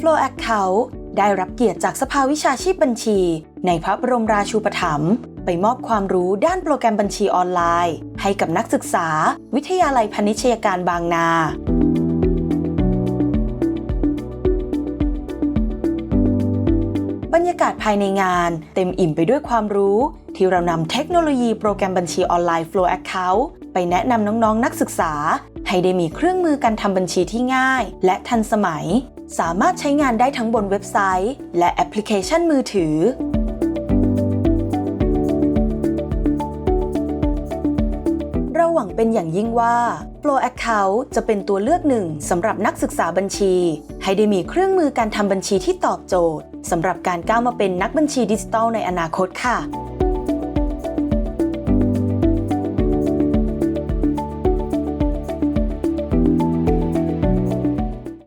Flow Account ได้รับเกียรติจากสภาวิชาชีพบัญชี ในพระบรมราชูปถัมภ์ไปมอบความรู้ด้านโปรแกรมบัญชีออนไลน์ ให้กับนักศึกษา วิทยาลัยพณิชยการบางนาบรรยากาศภายในงาน เต็มอิ่มไปด้วยความรู้ ที่เรานำเทคโนโลยีโปรแกรมบัญชีออนไลน์ Flow Account ไปแนะนำน้องๆนักศึกษา ให้ได้มีเครื่องมือการทำบัญชีที่ง่าย และทันสมัย สามารถใช้งานได้ทั้งบนเว็บไซต์ และแอปพลิเคชันมือถือ เราหวังเป็นอย่างยิ่งว่า Flo Account จะเป็นตัวเลือกหนึ่งสำหรับนักศึกษาบัญชี ให้ได้มีเครื่องมือการทำบัญชีที่ตอบโจทย์สำหรับการก้าวมาเป็นนักบัญชีดิจิทัลในอนาคตค่ะ